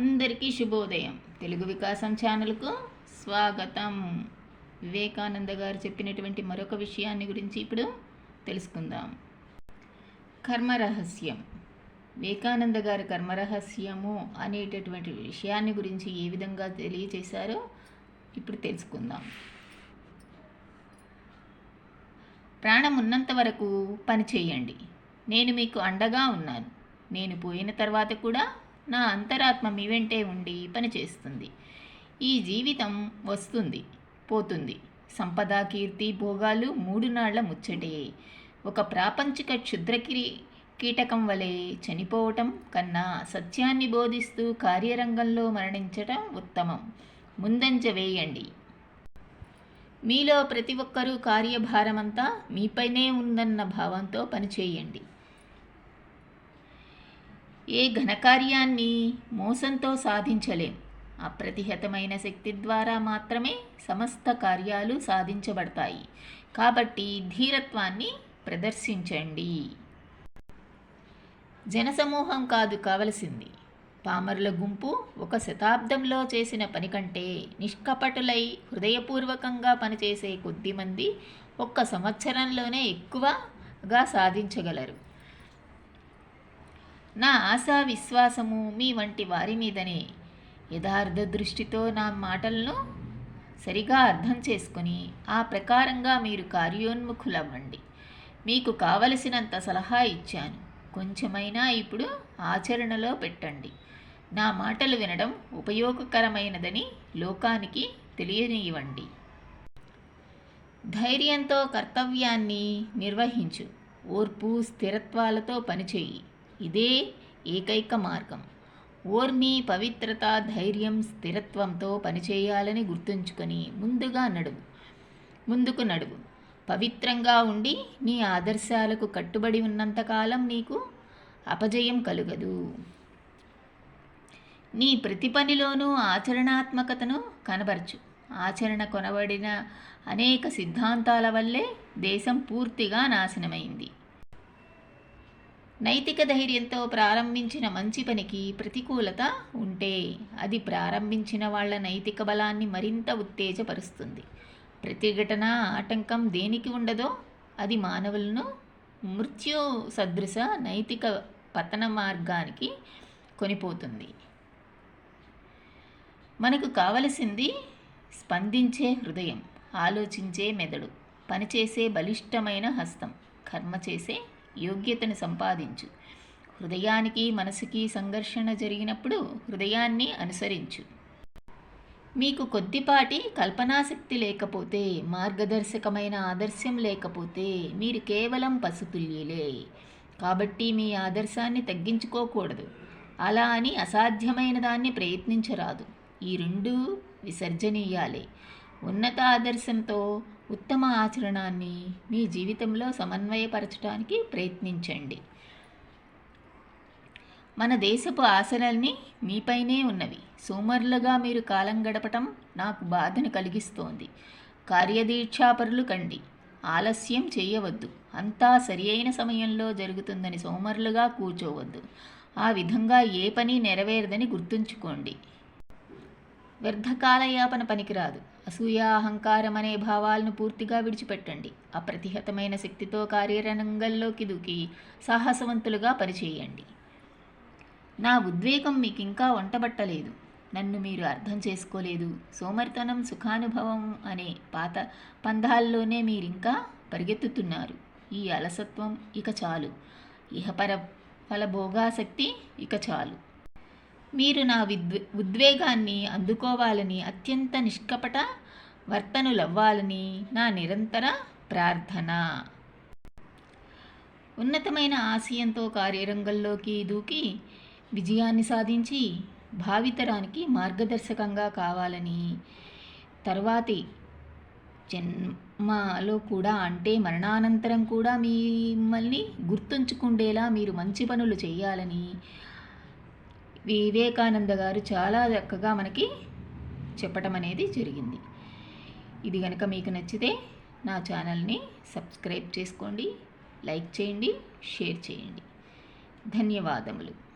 అందరికీ శుభోదయం. తెలుగు వికాసం ఛానల్కు స్వాగతం. వివేకానంద గారు చెప్పినటువంటి మరొక విషయాన్ని గురించి ఇప్పుడు తెలుసుకుందాం. కర్మరహస్యం వివేకానంద గారు కర్మరహస్యము అనేటటువంటి విషయాన్ని గురించి ఏ విధంగా తెలియచేశారో ఇప్పుడు తెలుసుకుందాం. ప్రాణం ఉన్నంత వరకు పని చేయండి. నేను మీకు అండగా ఉన్నాను. నేను పోయిన తర్వాత కూడా నా అంతరాత్మ మీ వెంటే ఉండి పనిచేస్తుంది ఈ జీవితం వస్తుంది పోతుంది. సంపద కీర్తి భోగాలు మూడు నాళ్ళ ముచ్చటే. ఒక ప్రాపంచిక క్షుద్రకిరి కీటకం వలె చనిపోవటం కన్నా సత్యాన్ని బోధిస్తూ కార్యరంగంలో మరణించటం ఉత్తమం. ముందంజ వేయండి. మీలో ప్రతి ఒక్కరూ కార్యభారమంతా మీపైనే ఉందన్న భావంతో పనిచేయండి. ఏ ఘనకార్యాన్ని మోసంతో సాధించలేం. అప్రతిహతమైన శక్తి ద్వారా మాత్రమే సమస్త కార్యాలు సాధించబడతాయి. కాబట్టి ధీరత్వాన్ని ప్రదర్శించండి. జనసమూహం కాదు కావలసింది. పామరుల గుంపు ఒక శతాబ్దంలో చేసిన పని కంటే నిష్కపటులై హృదయపూర్వకంగా పనిచేసే కొద్దిమంది ఒక్క సంవత్సరంలోనే ఎక్కువగా సాధించగలరు. నా ఆశా విశ్వాసము మీ వంటి వారి మీదనే. యథార్థ దృష్టితో నా మాటలను సరిగా అర్థం చేసుకుని ఆ ప్రకారంగా మీరు కార్యోన్ముఖులవ్వండి. మీకు కావలసినంత సలహా ఇచ్చాను. కొంచెమైనా ఇప్పుడు ఆచరణలో పెట్టండి. నా మాటలు వినడం ఉపయోగకరమైనదని లోకానికి తెలియనివ్వండి ధైర్యంతో కర్తవ్యాన్ని నిర్వహించు. ఓర్పు స్థిరత్వాలతో పనిచేయి. ఇదే ఏకైక మార్గం. ఓర్మి పవిత్రత ధైర్యం స్థిరత్వంతో పనిచేయాలని గుర్తుంచుకొని ముందుగా నడువు ముందుకు నడువు పవిత్రంగా ఉండి నీ ఆదర్శాలకు కట్టుబడి ఉన్నంతకాలం నీకు అపజయం కలుగదు. నీ ప్రతి పనిలోనూ ఆచరణాత్మకతను కనబరచు. ఆచరణ కొనబడిన అనేక సిద్ధాంతాల వల్లే దేశం పూర్తిగా నాశనమైంది. నైతిక ధైర్యంతో ప్రారంభించిన మంచి పనికి ప్రతికూలత ఉంటే అది ప్రారంభించిన వాళ్ళ నైతిక బలాన్ని మరింత ఉత్తేజపరుస్తుంది. ప్రతిఘటన ఆటంకం దేనికి ఉండదో అది మానవులను మృత్యు సదృశ నైతిక పతన మార్గానికి కొనిపోతుంది. మనకు కావలసింది స్పందించే హృదయం ఆలోచించే మెదడు పనిచేసే బలిష్టమైన హస్తం కర్మ చేసే యోగ్యతను సంపాదించు. హృదయానికి మనసుకి సంఘర్షణ జరిగినప్పుడు హృదయాన్ని అనుసరించు. మీకు కొద్దిపాటి కల్పనాశక్తి లేకపోతే మార్గదర్శకమైన ఆదర్శం లేకపోతే మీరు కేవలం పసుతుల్యులే కాబట్టి మీ ఆదర్శాన్ని తగ్గించుకోకూడదు. అలా అని అసాధ్యమైన దాన్ని ప్రయత్నించరాదు. ఈ రెండు విసర్జనీయాలే. ఉన్నత ఆదర్శంతో ఉత్తమ ఆచరణాన్ని మీ జీవితంలో సమన్వయపరచడానికి ప్రయత్నించండి. మన దేశపు ఆశలన్నీ మీపైనే ఉన్నవి. సోమరులుగా మీరు కాలం గడపటం నాకు బాధను కలిగిస్తోంది. కార్యదీక్షాపరులు కండి. ఆలస్యం చేయవద్దు. అంతా సరి అయిన సమయంలో జరుగుతుందని సోమరులుగా కూర్చోవద్దు. ఆ విధంగా ఏ పని నెరవేరదని గుర్తుంచుకోండి. వ్యర్థకాలయాపన పనికిరాదు. అసూయ అహంకారం అనే భావాలను పూర్తిగా విడిచిపెట్టండి. అప్రతిహతమైన శక్తితో కార్యరంగంలోకి దూకి సాహసవంతులుగా పనిచేయండి. నా ఉద్వేగం మీకు ఇంకా వంటబట్టలేదు. నన్ను మీరు అర్థం చేసుకోలేదు. సోమర్తనం సుఖానుభవం అనే పాత పందాల్లోనే మీరింకా పరిగెత్తుతున్నారు. ఈ అలసత్వం ఇక చాలు. ఇహపర ఫలభోగాసక్తి ఇక చాలు. మీరు నా విద్వే ఉద్వేగాన్ని అందుకోవాలని అత్యంత నిష్కపట వర్తనులవ్వాలని నా నిరంతర ప్రార్థన. ఉన్నతమైన ఆశయంతో కార్యరంగంలోకి దూకి విజయాన్ని సాధించి భావితరానికి మార్గదర్శకంగా కావాలని తర్వాతి జన్మలో కూడా అంటే మరణానంతరం కూడా మిమ్మల్ని గుర్తుంచుకుండేలా మీరు మంచి పనులు చేయాలని వివేకానంద గారు చాలా చక్కగా మనకి చెప్పటం అనేది జరిగింది. ఇది కనుక మీకు నచ్చితే నా ఛానల్ని సబ్స్క్రైబ్ చేసుకోండి లైక్ చేయండి షేర్ చేయండి. ధన్యవాదములు.